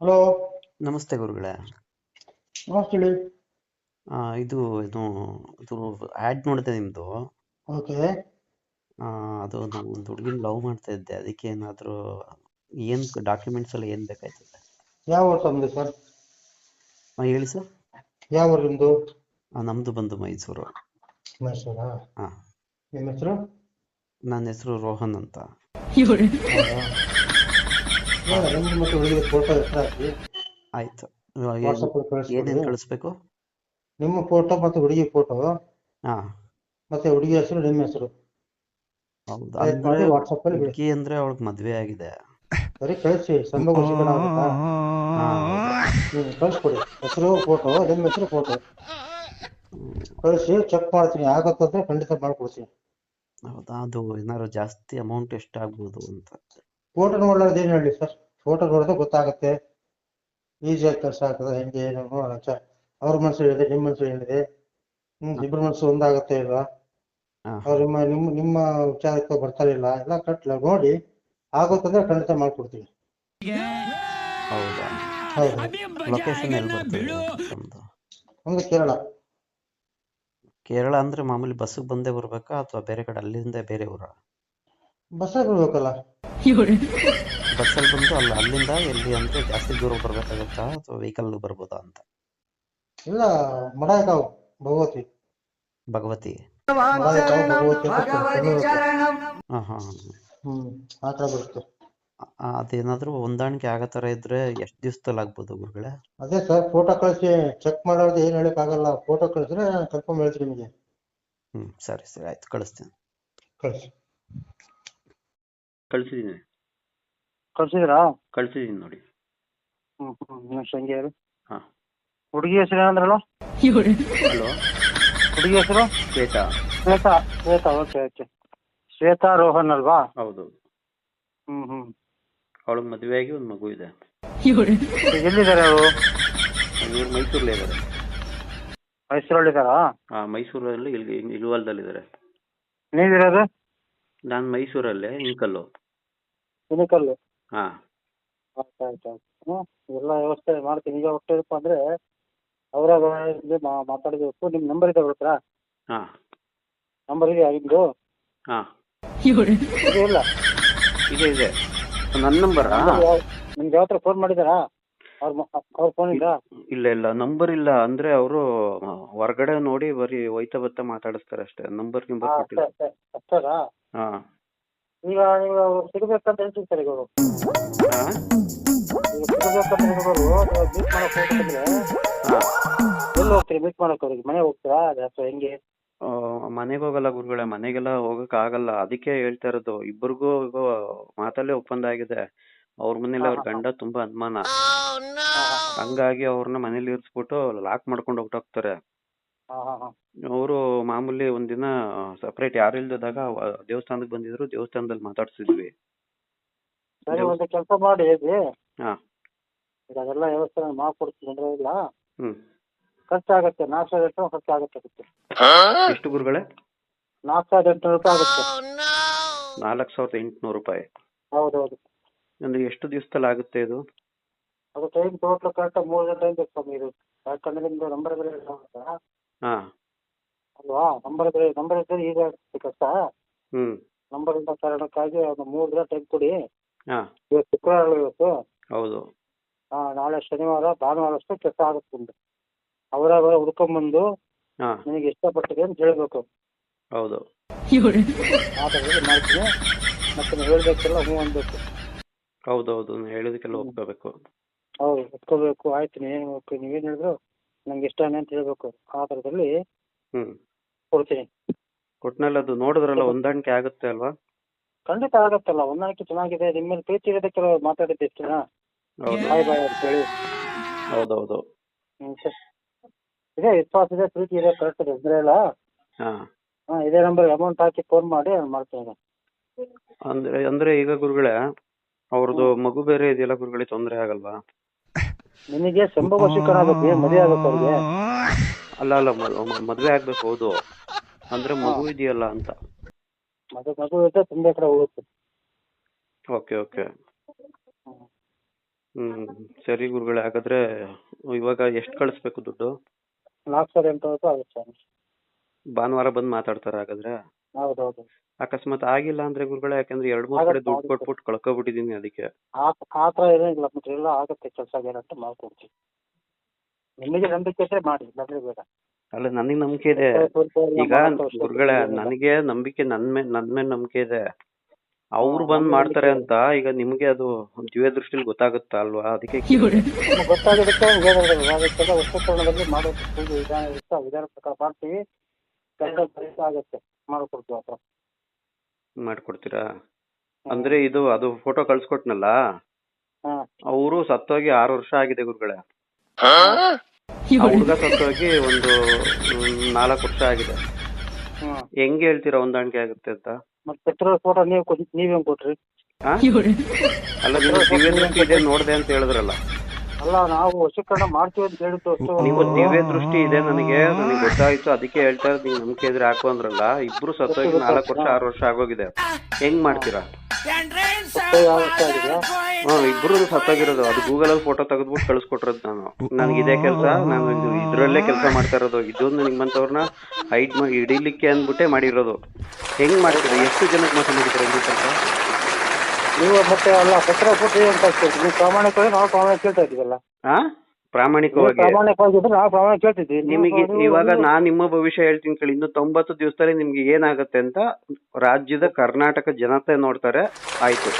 Hello. ನಮಸ್ತೆ ಗುರುಗಳೇ. ನಮಸ್ತೆ ಹೇಳಿ. ಆ, ಇದು ಇದು ಇದು ಆ್ಯಡ್ ನೋಡಿದೆ ನಿಮ್ಮದು ಓಕೆ. ಅದು ನಾನು ಒಂದು ಹುಡುಗಿನ ಲವ್ ಮಾಡ್ತಾ ಇದ್ದೆ. ಅದಕ್ಕೆ ಏನಾದರೂ ಏನು ಡಾಕ್ಯುಮೆಂಟ್ಸ್ ಎಲ್ಲ ಏನು ಬೇಕಾಯ್ತದೆ? ಯಾವ ಊರು ತಮ್ಮದು ಸರ್ ಹಾಂ ಹೇಳಿ ಸರ್ ಯಾವ ಊರು ನಿಮ್ಮದು ನಮ್ಮದು ಬಂದು ಮೈಸೂರು. ಮೈಸೂರಾ? ಹಾಂ ನಿಮ್ಮ ಹೆಸರು? ನನ್ನ ಹೆಸರು ರೋಹನ್ ಅಂತ. ಮತ್ತು ಹುಡುಗಿ ಫೋಟೋ ಹೆಸರು ಹಾಕಿ ಆಯಿತು ವಾಟ್ಸಪ್ಪಲ್ಲಿ ಏನೇನು ಕಳಿಸ್ಕೊಡಿ ಕಳಿಸ್ಬೇಕು? ನಿಮ್ಮ ಫೋಟೋ ಮತ್ತು ಹುಡುಗಿ ಫೋಟೋ ಹಾ. ಮತ್ತೆ ಹುಡುಗಿ ಹೆಸರು ನಿಮ್ಮ ಹೆಸರು. ಹೌದಾ. ಅಂದರೆ ಮಾಡಿ ವಾಟ್ಸಪ್ಪಲ್ಲಿ ಬಿಡಿ ಹುಡುಗಿ ಅಂದ್ರೆ ಅವಳಿಗೆ ಮದ್ವೆ ಆಗಿದೆ. ಸರಿ ಕಳಿಸಿ ಸಂಭವ ವಶೀಕರಣ ಆಗುತ್ತಾ ಹಾಂ ಕಳಿಸ್ಕೊಡಿ. ಹೆಸರು ಫೋಟೋ ನಿಮ್ಮ ಹೆಸರು ಫೋಟೋ ಕಳಿಸಿ ಚೆಕ್ ಮಾಡ್ತೀನಿ. ಆಗತ್ತಂದ್ರೆ ಖಂಡಿತ ಮಾಡ್ಕೊಡ್ತೀನಿ. ಹೌದಾ? ಅದು ಏನಾದ್ರು ಜಾಸ್ತಿ ಅಮೌಂಟ್ ಎಷ್ಟಾಗ್ಬೋದು ಅಂತ. ಫೋಟೋ ನೋಡಲಾರ್ದು ಏನು ಹೇಳಿ ಸರ್ ಫೋಟೋ ನೋಡಿದ್ರೆ ಗೊತ್ತಾಗುತ್ತೆ. ಆಗಿ ಕೆಲಸ ಆಗ್ತದೆ ಹೆಂಗೆ ಏನು ಅವ್ರ ಮನಸ್ಸು ಹೇಳಿದೆ ನಿಮ್ಮ ಮನಸ್ಸು ಹೇಳಿದೆ. ಹ್ಮ್ ಇಬ್ಬರ ಮನಸ್ಸು ಒಂದಾಗತ್ತೆ ಇಲ್ವಾ? ಅವ್ರ ನಿಮ್ಮ ನಿಮ್ಮ ನಿಮ್ಮ ವಿಚಾರಕ್ಕೆ ಬರ್ತಾ ಇಲ್ಲ. ಎಲ್ಲ ಕಟ್ಲ ನೋಡಿ ಆಗುತ್ತಂದ್ರೆ ಖಂಡಿತ ಮಾಡ್ಕೊಡ್ತೀವಿ. ಹೌದಾ? ಹೌದು. ಲೊಕೇಶನ್ ಎಲ್ಲಿ ಬರ್ತದೆ ನಮ್ಮದು ಒಂದು ಕೇರಳ. ಕೇರಳ ಅಂದ್ರೆ ಮಾಮೂಲಿ ಬಸ್ಸಿಗೆ ಬಂದೇ ಬರ್ಬೇಕಾ ಅಥವಾ ಬೇರೆ ಕಡೆ ಅಲ್ಲಿಂದ ಬೇರೆ ಊರ? ಬಸ್ಸಾಗಿ ಬರ್ಬೇಕಲ್ಲ? ಬಸ್ಸಲ್ಲಿ ಬಂದು ಅಲ್ಲ ಅಲ್ಲಿಂದ ಎಲ್ಲಿ ಅಂತ ಜಾಸ್ತಿ ದೂರ ಬರ್ಬೇಕಾಗುತ್ತಾ ಅಥವಾ ವೆಹಿಕಲ್ ಬರ್ಬೋದಾ ಅಂತ? ಇಲ್ಲ ಮಡಾಯಕಾವ್ ಭಗವತಿ. ಭಗವತಿ. ಮಡಾಯಕಾವ್ ಭಗವತಿ ಹಾ ಹಾ ಹ್ಮ್ ಆ ಬರುತ್ತೆ. ಅದೇನಾದ್ರೂ ಹೊಂದಾಣಿಕೆ ಆಗೋ ತರ ಇದ್ರೆ ಎಷ್ಟು ದಿವಸದಲ್ಲಿ ಆಗ್ಬೋದು ಗುರುಗಳೇ? ಅದೇ ಸರ್ ಫೋಟೋ ಕಳಿಸಿ ಚೆಕ್ ಮಾಡೋದು ಏನು ಹೇಳಕ್ ಆಗಲ್ಲ ಫೋಟೋ ಕಳಿಸಿದ್ರೆ ಕನ್ಫರ್ಮ್ ಹೇಳ್ತೀನಿ ನಿಮಗೆ. ಹ್ಮ್ ಸರಿ ಸರಿ ಆಯ್ತು. ಕಳಿಸ್ತೀನಿ. ಕಳಿಸಿ. ಕಳಿಸಿದ್ದೀನಿ ಕಳ್ಸಿದ್ರಾ? ಕಳಿಸಿದ್ದೀನಿ ನೋಡಿ. ಹ್ಞೂ ಹಂಗೆ ಇರು. ಹಾ. ಹುಡುಗಿ ಹೆಸರು ಏನಂದ್ರಲ್ಲ? ಹಲೋ. ಹುಡುಗಿ ಹೆಸರು? Shweta. Shweta Shweta okay okay. Shweta Rohan ಅಲ್ವಾ? ಹೌದು ಹ್ಞೂ ಹ್ಞೂ ಅವಳಿಗೆ ಮದುವೆ ಆಗಿ ಒಂದು ಮಗು ಇದೆ. ಎಲ್ಲಿದ್ದಾರೆ ಅವರು ಇವ್ರು ಮೈಸೂರಲ್ಲೇ ಇದ್ದಾರೆ. ಮೈಸೂರಲ್ಲಿದ್ದಾರಾ? ಹಾಂ ಮೈಸೂರಲ್ಲಿ ಇಲ್ಲಿ ಇಳುವಲ್ದಲ್ಲಿದ್ದಾರೆ ನೀವಿರೋದು? ನಾನು ಮೈಸೂರಲ್ಲೇ ಇಂಕಲ್ಲು ಇನಿಕಲ್ಲು ಹಾ. ಆಯ್ತು ಆಯ್ತು ಆಯ್ತು ಹ್ಮ್ ಎಲ್ಲ ವ್ಯವಸ್ಥೆ ಮಾಡ್ತೀನಿ. ಈಗ ಒಟ್ಟೇನಪ್ಪ ಅಂದ್ರೆ ಅವರಾಗ ಮಾತಾಡಬೇಕು. ನಿಮ್ಮ ನಂಬರ್ ಇದೆ ಹಾ. ನಂಬರ್ ಇದೆಯಾ ನಿಮ್ದು? ಹಾ. ಇದೆ ಇಲ್ಲ? ಇದೆ ಇದೆ. ನನ್ನ ನಂಬರಾ ನಿಮ್ಗೆ ಯಾವ ಫೋನ್ ಮಾಡಿದಾರಾ ಅವ್ರ ಅವ್ರ ಫೋನಿಂದ ಇಲ್ಲ ಇಲ್ಲ ನಂಬರ್ ಇಲ್ಲ. ಅಂದ್ರೆ ಅವರು ಹೊರಗಡೆ ನೋಡಿ ಬರೀ ಒಯ್ತಾ ಬತ್ತಾ ಮಾತಾಡಿಸ್ತಾರೆ ಅಷ್ಟೇ. ನಂಬರ್ ಗಿಂಬರ್ ಕೊಟ್ಟಿಲ್ಲ. ಅಷ್ಟೇ ಅಷ್ಟೇ ಅಷ್ಟೇನಾ? ಹಾ. ಈಗ ನೀವು ಸಿಗಬೇಕಂತ ಹೇಳ್ತೀನಿ ಈಗ ಅವರು? ಸಿಗಬೇಕಂತ ಹೇಳಿದವರು ಮೀಟ್ ಮಾಡಕ್ ಹೋಗ್ತಿದ್ರೆ ಎಲ್ಲಿ ಹೋಗ್ತೀರಿ ಮೀಟ್ ಮಾಡಕ್ ಅವ್ರಿಗೆ? ಮನೆ ಹೋಗ್ತೀರಾ? ಅಥವಾ ಹೆಂಗೆ? ಮನೆಗೆ ಹೋಗಲ್ಲ ಗುರುಗಳೇ ಮನೆಗೆಲ್ಲ ಹೋಗಕ್ ಆಗಲ್ಲ. ಅದಕ್ಕೆ ಹೇಳ್ತಾ ಇರೋದು ಇಬ್ಬರಿಗೂ ಮಾತಲ್ಲೇ ಒಪ್ಪಂದ ಆಗಿದೆ. ಅವ್ರ ಮನೇಲಿ ಅವ್ರ ಗಂಡ ತುಂಬಾ ಅನುಮಾನ. ಹಂಗಾಗಿ ಅವ್ರನ್ನ ಮನೇಲಿ ಇರಿಸ್ಬಿಟ್ಟು ಲಾಕ್ ಮಾಡ್ಕೊಂಡು ಹೋಗ್ತಾರೆ. ಅವರು ಮಾಮೂಲಿ ಒಂದಿನ ಸಪ್ರೇಟ್ ಯಾರು ಇಲ್ದಾಗ ದೇವಸ್ಥಾನಕ್ಕೆ ಬಂದಿದ್ರು ದೇವಸ್ಥಾನದಲ್ಲಿ ಮಾತಾಡ್ಸಿದ್ವಿ. ಸರಿ ಒಂದು ಕೆಲಸ ಮಾಡಿ ಹೇಳಿ. ಹಾ. ಈಗ ಅದೆಲ್ಲ ವ್ಯವಸ್ಥೆ ಮಾಡ್ಕೊಡ್ತೀನಿ ಅಂದ್ರೆ ಇಲ್ಲ ಹ್ಮ್. ಆಗುತ್ತೆ ನಾಲ್ಕು ಸಾವಿರದ ಎಂಟುನೂರು ಖರ್ಚಾಗುತ್ತೆ ಅದಕ್ಕೆ. ಎಷ್ಟು ಗುರುಗಳೇ? ನಾಲ್ಕು ಸಾವಿರದ ಎಂಟುನೂರು ರೂಪಾಯಿ ಆಗುತ್ತೆ. ನಾಲ್ಕು ಸಾವಿರದ ಎಂಟುನೂರು ರೂಪಾಯಿ. ಹೌದೌದು. ಅಂದ್ರೆ ಎಷ್ಟು ದಿವಸದಲ್ಲಿ ಆಗುತ್ತೆ ಇದು? ಅದು ಟೈಮ್ ಟೋಟಲ್ ಕರೆಕ್ಟಾಗಿ ಮೂರು ಗಂಟೆ ಟೈಮ್ ಬೇಕು ಸ್ವಾಮಿ ಇದು. ಯಾಕಂದ್ರೆ ನಿಮ್ಮದು ನಂಬರ್ ಬೇರೆ ಹಾಂ ಹಾ. ಅಲ್ವಾ? ನಂಬರ್ ಬೇರೆ ನಂಬರ್ ಇದ್ದರೆ ಈಗ ಕಷ್ಟ. ಹ್ಞೂ ನಂಬರ್ ಇಂದ ಕಾರಣಕ್ಕಾಗಿ ಒಂದು ಮೂರು ದಿನ ಟೈಮ್ ಕೊಡಿ. ಹಾಂ. ಇವತ್ತು ಶುಕ್ರವಾರ ಇವತ್ತು. ಹೌದು. ಹಾಂ ನಾಳೆ ಶನಿವಾರ ಭಾನುವಾರ ಅಷ್ಟು ಕೆಲಸ ಆಗುತ್ತೆ ನಿಮ್ಮದು ಅವರ ಹುಡ್ಕೊಂಬಂದು ಹಾಂ. ನಿನಗೆ ಇಷ್ಟಪಟ್ಟಿದೆ ಅಂತ ಹೇಳಬೇಕು. ಹೌದು. ಮಾತಾಡಿದ್ರೆ ಮಾಡ್ತೀನಿ. ಮತ್ತೆ ನೀವು ಹೇಳ್ಬೇಕೆಲ್ಲ ಹ್ಞೂ ಅನ್ಬೇಕು ಹೌದೌದು ಹೇಳಿದಕ್ಕೆಲ್ಲ ಒಪ್ಕೋಬೇಕು. ಹೌದು ಒಪ್ಕೋಬೇಕು ಆಯ್ತು ನೀವೇನು ನೀವೇನ್ ನೀವೇನು ಹೇಳಿದ್ರು ನಂಗೆ ಇಷ್ಟ ಅಂತ ಹೇಳ್ಬೇಕು. ಆ ಥರದಲ್ಲಿ ಹ್ಮ್. ಕೊಡ್ತೀನಿ. ಒಟ್ನಲ್ಲಿ ಅದು ನೋಡಿದ್ರಲ್ಲ ಹೊಂದಾಣಿಕೆ ಆಗುತ್ತೆ ಅಲ್ವಾ? ಖಂಡಿತ ಆಗತ್ತಲ್ಲ ಹೊಂದಾಣಿಕೆ ಚೆನ್ನಾಗಿದೆ ನಿಮ್ಮ ಮೇಲೆ ಪ್ರೀತಿ ಇರೋದಕ್ಕೆ ಮಾತಾಡಿದ್ದೆ ಎಷ್ಟು ಜನ ಹೌದು. ಬಾಯ್ ಬಾಯ್ ಅಂತ ಹೇಳಿ. ಹೌದೌದು. ಹ್ಮ್ ಸರ್. ಇದೆ ವಿಶ್ವಾಸ ಇದೆ ಪ್ರೀತಿ ಇದೆ ಕರೆಕ್ಟ್ ಇದೆ. ತೊಂದರೆ ಇಲ್ಲ ಹಾ. ಹಾಂ ಇದೇ ನಂಬರ್ ಅಮೌಂಟ್ ಹಾಕಿ ಫೋನ್ ಮಾಡಿ ನಾನು ಮಾಡ್ತೀನಿ ಅಂದ್ರೆ ಅಂದ್ರೆ ಈಗ ಗುರುಗಳೇ ಅವ್ರದ್ದು ಮಗು ಬೇರೆ ಇದೆಯಲ್ಲ ಗುರುಗಳಿಗೆ ತೊಂದರೆ ಆಗಲ್ವಾ? ನಿನಗೆ ಸಂಭವ ಶಿಕ್ಷಣ ಆಗಬೇಕು ಏನು ಮದುವೆ ಆಗಬೇಕು ಅವ್ರಿಗೆ. ಅಲ್ಲ ಅಲ್ಲ ಮದುವೆ ಮ- ಮದ್ವೆ ಆಗ್ಬೇಕು ಹೌದು. ಅಂದ್ರೆ ಮಗು ಇದೆಯಲ್ಲ ಅಂತ. ಮತ್ತೆ ಮಗು ಇರುತ್ತೆ ತುಂಬಾ ಕಡೆ ಹೋಗುತ್ತೆ. Okay okay. ಹ್ಮ್. ಸರಿ ಗುರುಗಳೇ ಹಾಗಾದ್ರೆ ಇವಾಗ ಎಷ್ಟು ಕಳಿಸ್ಬೇಕು ದುಡ್ಡು? ನಾಲ್ಕು ಸಾವಿರ ಎಂಟುನೂರು ರೂಪಾಯಿ ಆಗುತ್ತೆ. ಭಾನುವಾರ ಬಂದು ಮಾತಾಡ್ತಾರೆ ಹಾಗಾದ್ರೆ. ಹೌದು ಹೌದು ಅಕಸ್ಮಾತ್ ಆಗಿಲ್ಲ ಅಂದ್ರೆ ಗುರುಗಳೇ ಯಾಕಂದ್ರೆ ಎರಡ್ ಮೂರ್ ಕಡೆ ದುಡ್ಡು. ಕೊಟ್ಬಿಟ್ಟು ಕಳ್ಕೊಬಿಟ್ಟಿದೀನಿ ಅದಕ್ಕೆ. ಆ ಥರ ಏನಿಲ್ಲ ಎಲ್ಲ ಆಗುತ್ತೆ ಕೆಲಸ ಗ್ಯಾರಂಟಿ ಮಾಡ್ಕೊಡ್ತೀವಿ ನಿಮಗೆ ನಂಬಿಕೆ ಇದ್ರೆ ಮಾಡಿ ಇಲ್ಲಾಂದ್ರೆ ಬೇಡ. ಅಲ್ಲ ನನಗೆ ನಂಬಿಕೆ ಇದೆ. ಈಗ ಗುರುಗಳೇ ನನಗೆ ನಂಬಿಕೆ ನನ್ ಮೇಲೆ ನನ್ ಮೇಲೆ ನಂಬಿಕೆ ಇದೆ. ಅವ್ರು ಬಂದ್ ಮಾಡ್ತಾರೆ ಅಂತ ಈಗ ನಿಮ್ಗೆ ಅದು ದಿವ್ಯ ದೃಷ್ಟಿಲಿ ಗೊತ್ತಾಗುತ್ತಾ ಅಲ್ವಾ? ಅದಕ್ಕೆ ಹೇಳಿದ್ರಲ್ಲ ಅದಕ್ಕೆಲ್ಲ ವರ್ಷಕರಣದಲ್ಲಿ ಮಾಡೋ ವಿಧಾನ ಇರುತ್ತೆ ಆ ವಿಧಾನ ಪ್ರಕಾರ ಮಾಡ್ತೀವಿ. ಆಗುತ್ತೆ. ಮಾಡ್ಕೊಡ್ತೀವಿ ಮಾಡ್ಕೊಡ್ತೀರಾ? ಅಂದ್ರೆ ಇದು ಅದು ಫೋಟೋ ಕಳ್ಸ್ಕೊಟ್ನಲ್ಲ? ಹಾಂ. ಅವರು ಸತ್ತೋಗಿ ಆರು ವರ್ಷ ಆಗಿದೆ ಗುರುಗಳೇ. ಆ ಹುಡುಗ ಸತ್ತೋಗಿ ಒಂದು ನಾಲ್ಕು ವರ್ಷ ಆಗಿದೆ. ಹ್ಞೂ ಹೆಂಗ್ ಹೇಳ್ತೀರಾ ಹೊಂದಾಣಿಕೆ ಆಗುತ್ತೆ ಅಂತ? ಮತ್ತೆ ಪೆಟ್ರೋಲ್ ಫೋಟೋ ನೀವು ಕೊಡಿ ನೀವೇನು ಕೊಟ್ರಿ? ಅಲ್ಲ ನೀವು ದಿವ್ಯ ದೃಷ್ಟಿ ಇದೆ ನೋಡ್ದೆ ಅಂತ ಹೇಳಿದ್ರಲ್ಲ. ಅಲ್ಲ ನಾವು ವಶೀಕರಣ ಮಾಡ್ತೀವಿ ಅಂತ ಹೇಳಿದ್ದು ಅಷ್ಟು ನೀವು ದಿವ್ಯ ದೃಷ್ಟಿ ಇದೆ ನನಗೆ ನನಗೆ ಗೊತ್ತಾಯ್ತು ಅದಕ್ಕೆ ಹೇಳ್ತಾ ಇರೋದು ನೀವು ನಂಬಿಕೆ ಇದ್ರೆ ಹಾಕು ಅಂದ್ರಲ್ಲ ಇಬ್ರು ಸತ್ತೋಗಿ ನಾಲ್ಕು ವರ್ಷ ಆರು ವರ್ಷ ಆಗೋಗಿದೆ. ಹೆಂಗ್ ಮಾಡ್ತೀರಾ? ಮತ್ತೆ ಯಾವ ವರ್ಷ ಇಬ್ರು ಸತ್ತೋಗಿರೋದು ಅದು ಗೂಗಲ್ ಅಲ್ಲಿ ಫೋಟೋ ತೆಗೆದ್ಬಿಟ್ಟು ಕಳ್ಸಿಕೊಟ್ರದ್ ನಾನು. ನನಗೆ ಇದೇ ಕೆಲಸ ನಾನು ಇದು ಇದ್ರಲ್ಲೇ ಕೆಲಸ ಮಾಡ್ತಾ ಇರೋದು ಇದೊಂದು ನಿಮ್ಮಂತವ್ರನ್ನ ಹೈಟ್ ಮಾಡಿ ಹಿಡಿಲಿಕ್ಕೆ ಅಂದ್ಬಿಟ್ಟೆ ಮಾಡಿರೋದು. ಹೆಂಗ್ ಮಾಡ್ತೀರಾ? ಎಷ್ಟು ಜನಕ್ಕೆ ಮೋಸ ಮಾಡಿದ್ರೆ ನೀವು ಮತ್ತೆ ಅಲ್ಲ ಪತ್ರ ಕೊಟ್ಟು ಅಂತ ಹಾಕ್ತೀರಿ ನೀವು ಪ್ರಾಮಾಣಿಕವಾಗಿ ನಾವು ಪ್ರಾಮಾಣಿಕ ಕೇಳ್ತಾ ಇದೀವಲ್ಲ ನೀವು ಪ್ರಾಮಾಣಿಕವಾಗಿ ಪ್ರಾಮಾಣಿಕವಾಗಿದ್ರೆ ನಾವು ಪ್ರಾಮಾಣಿಕ ಕೇಳ್ತಿದ್ವಿ ನಿಮಗೆ ಇವಾಗ ನಾನ್ ನಿಮ್ಮ ಭವಿಷ್ಯ ಹೇಳ್ತೀನಿ ಕೇಳಿ. ಇನ್ನು ತೊಂಬತ್ತು ದಿವಸದಲ್ಲಿ ನಿಮ್ಗೆ ಏನಾಗುತ್ತೆ ಅಂತ ರಾಜ್ಯದ ಕರ್ನಾಟಕ ಜನತೆ ನೋಡ್ತಾರೆ. ಆಯ್ತು.